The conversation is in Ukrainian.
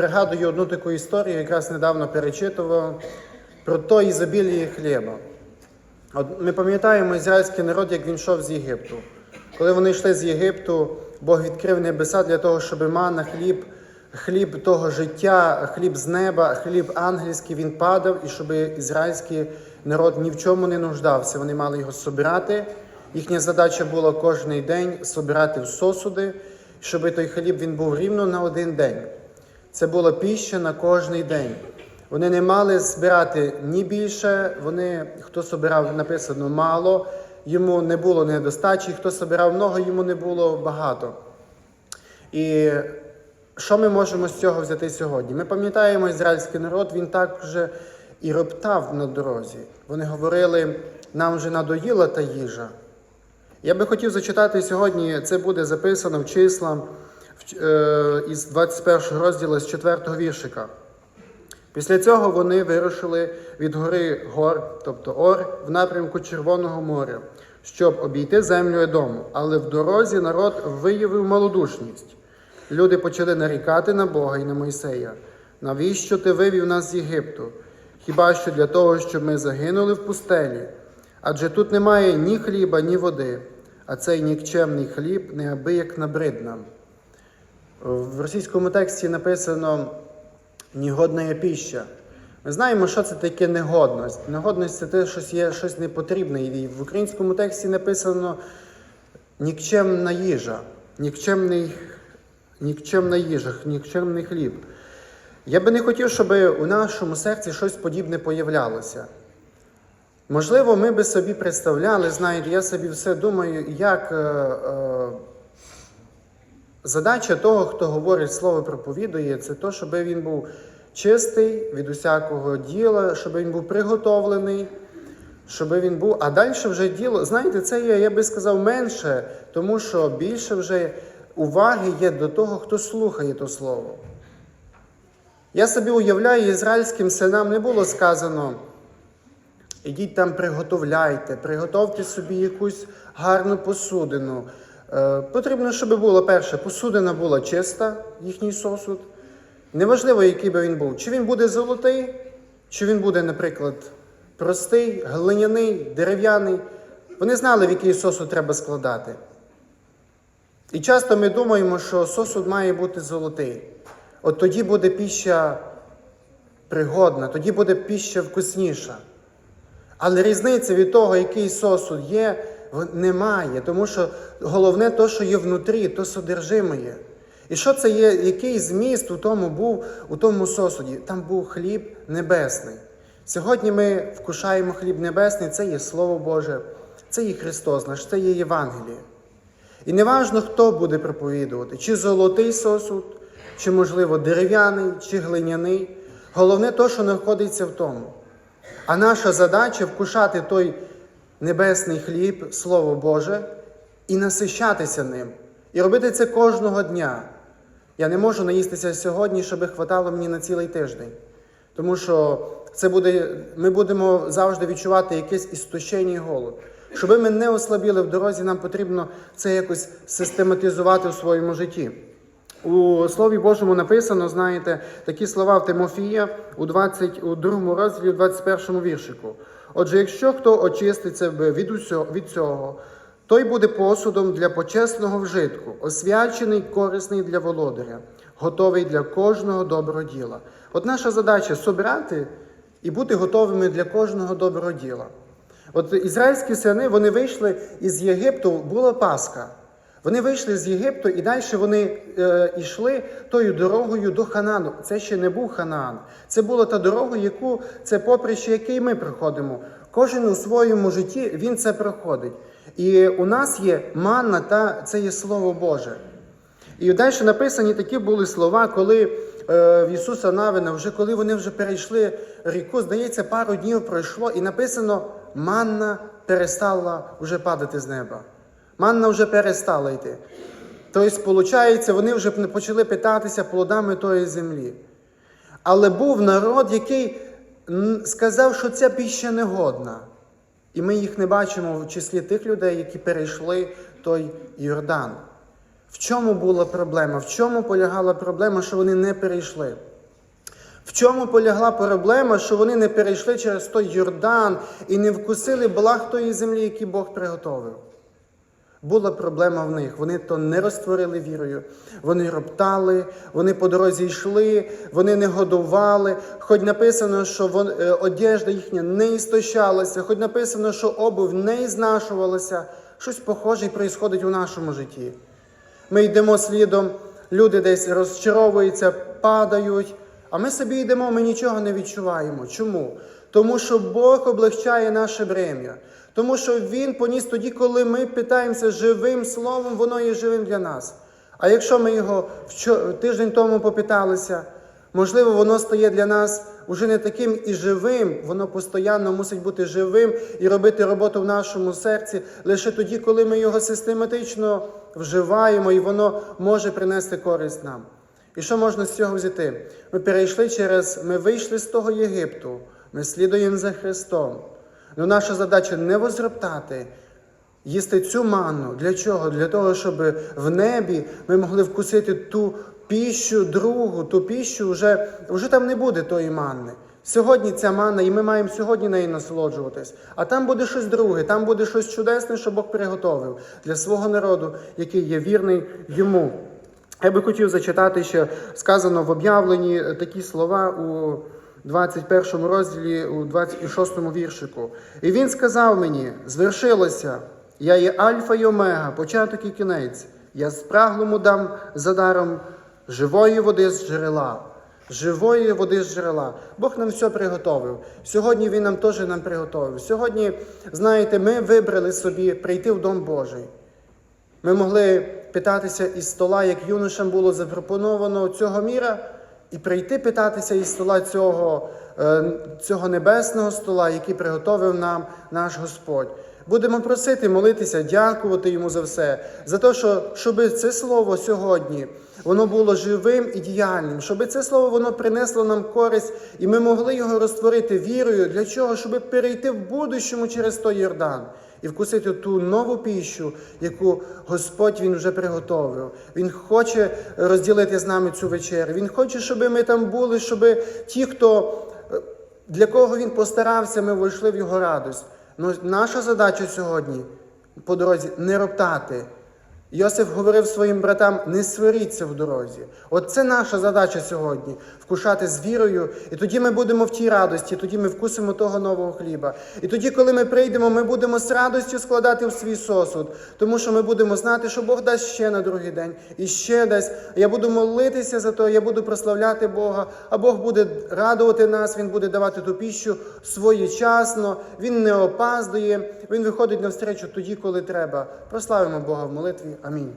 Пригадую одну таку історію, якраз недавно перечитував про то ізобілії хліба. От ми пам'ятаємо ізраїльський народ, як він йшов з Єгипту. Коли вони йшли з Єгипту, Бог відкрив небеса для того, щоб мана, хліб, хліб того життя, хліб з неба, хліб ангельський, він падав, і щоб ізраїльський народ ні в чому не нуждався. Вони мали його собирати. Їхня задача була кожен день собирати в сосуди, щоб той хліб він був рівно на один день. Це була піща на кожний день. Вони не мали збирати ні більше, вони, хто собирав, написано мало, йому не було недостачі, хто собирав много, йому не було багато. І що ми можемо з цього взяти сьогодні? Ми пам'ятаємо ізраїльський народ, він також і роптав на дорозі. Вони говорили, нам вже надоїла та їжа. Я би хотів зачитати сьогодні, це буде записано в числам із 21 розділу з 4 віршика. Після цього вони вирушили від гори Гор, тобто Ор, в напрямку Червоного моря, щоб обійти землю Едому. Але в дорозі народ виявив малодушність. Люди почали нарікати на Бога і на Мойсея. Навіщо ти вивів нас з Єгипту? Хіба що для того, щоб ми загинули в пустелі? Адже тут немає ні хліба, ні води, а цей нікчемний хліб неабияк набрид нам. В російському тексті написано негодна піща. Ми знаємо, що це таке негодність. Негодність це те, що є щось непотрібне. І в українському тексті написано нікчемна їжа, нікчемний, нікчемна їжа, нікчемний хліб. Я би не хотів, щоб у нашому серці щось подібне появлялося. Можливо, ми би собі представляли, знаєте, я собі все думаю, як е, е, задача того, хто говорить слово проповідує, це то, щоб він був чистий від усякого діла, щоб він був приготовлений, щоб він був. А далі вже діло, знаєте, це є, я би сказав, менше, тому що більше вже уваги є до того, хто слухає то слово. Я собі уявляю, ізраїльським синам не було сказано. Ідіть там, приготовляйте, приготовте собі якусь гарну посудину. Е, потрібно, щоб було перше, посудина була чиста, їхній сосуд. Неважливо, який би він був. Чи він буде золотий, чи він буде, наприклад, простий, глиняний, дерев'яний. Вони знали, в який сосуд треба складати. І часто ми думаємо, що сосуд має бути золотий. От тоді буде піща пригодна, тоді буде піща вкусніша. Але різниці від того, який сосуд є, немає, тому що головне то, що є внутрі, то содержиме є. І що це є, який зміст у тому був у тому сосуді? Там був хліб небесний. Сьогодні ми вкушаємо хліб небесний, це є Слово Боже, це є Христос наш, це є Євангеліє. І неважно, хто буде проповідувати, чи золотий сосуд, чи, можливо, дерев'яний, чи глиняний. Головне то, що знаходиться в тому. А наша задача вкушати той небесний хліб, Слово Боже, і насищатися ним. І робити це кожного дня. Я не можу наїстися сьогодні, щоб хватало мені на цілий тиждень. Тому що це буде, ми будемо завжди відчувати якесь істощення і голод. Щоб ми не ослабіли в дорозі, нам потрібно це якось систематизувати в своєму житті. У Слові Божому написано, знаєте, такі слова в Тимофія у 22 розділі, у 21 віршику. Отже, якщо хто очистить себе від усього, від цього, той буде посудом для почесного вжитку, освячений, корисний для володаря, готовий для кожного доброго діла. От наша задача собрати і бути готовими для кожного доброго діла. От ізраїльські сини вони вийшли із Єгипту, була Пасха. Вони вийшли з Єгипту і далі вони е, йшли тою дорогою до Ханану. Це ще не був Ханаан. Це була та дорога, яку це поприще, яке і ми проходимо. Кожен у своєму житті він це проходить. І у нас є манна та це є Слово Боже. І далі написані такі були слова, коли е, в Ісуса Навина, вже коли вони вже перейшли ріку, здається, пару днів пройшло, і написано, манна перестала вже падати з неба. Манна вже перестала йти. Тобто, виходить, вони вже почали питатися плодами тої землі. Але був народ, який сказав, що ця піща негодна. І ми їх не бачимо в числі тих людей, які перейшли той Йордан. В чому була проблема? В чому полягала проблема, що вони не перейшли? В чому полягла проблема, що вони не перейшли через той Йордан і не вкусили благ тої землі, які Бог приготовив? Була проблема в них. Вони то не розтворили вірою, вони роптали, вони по дорозі йшли, вони не годували. Хоч написано, що е, одежда їхня не істощалася, хоч написано, що обув не ізнашувалася. Щось похоже происходить у нашому житті. Ми йдемо слідом, люди десь розчаровуються, падають, а ми собі йдемо, ми нічого не відчуваємо. Чому? Тому що Бог облегчає наше брем'я. Тому що Він поніс тоді, коли ми питаємося живим словом, воно є живим для нас. А якщо ми його тиждень тому попиталися, можливо, воно стає для нас уже не таким і живим, воно постійно мусить бути живим і робити роботу в нашому серці лише тоді, коли ми його систематично вживаємо, і воно може принести користь нам. І що можна з цього взяти? Ми перейшли через, ми вийшли з того Єгипту, ми слідуємо за Христом. Ну, наша задача не возроптати, їсти цю манну. Для чого? Для того, щоб в небі ми могли вкусити ту піщу другу, ту піщу вже, вже там не буде тої манни. Сьогодні ця манна, і ми маємо сьогодні нею насолоджуватись. А там буде щось друге, там буде щось чудесне, що Бог приготовив для свого народу, який є вірний йому. Я би хотів зачитати, що сказано в об'явленні такі слова у 21 розділі, у 26 віршику. І він сказав мені: звершилося, я є Альфа й Омега, початок і кінець. Я спраглому дам за даром живої води з джерела. Живої води з джерела. Бог нам все приготовив. Сьогодні Він нам теж нам приготовив. Сьогодні, знаєте, ми вибрали собі прийти в Дом Божий. Ми могли питатися із стола, як юношам було запропоновано цього міра, і прийти питатися із стола цього, е, цього небесного стола, який приготовив нам наш Господь. Будемо просити, молитися, дякувати йому за все, за те, що щоб це слово сьогодні воно було живим і діяльним, щоб це слово воно принесло нам користь, і ми могли його розтворити вірою. Для чого? Щоб перейти в будущому через той Йордан і вкусити ту нову піщу, яку Господь Він вже приготовив. Він хоче розділити з нами цю вечерю. Він хоче, щоб ми там були, щоб ті, хто е, для кого він постарався, ми вийшли в його радость. Ну, наша задача сьогодні по дорозі не роптати. Йосиф говорив своїм братам: не сваріться в дорозі. От це наша задача сьогодні вкушати з вірою, і тоді ми будемо в тій радості, тоді ми вкусимо того нового хліба. І тоді, коли ми прийдемо, ми будемо з радістю складати в свій сосуд, тому що ми будемо знати, що Бог дасть ще на другий день і ще дасть. Я буду молитися за то, я буду прославляти Бога, а Бог буде радувати нас, Він буде давати ту піщу своєчасно, Він не опаздує, Він виходить навстречу тоді, коли треба. Прославимо Бога в молитві. Амінь.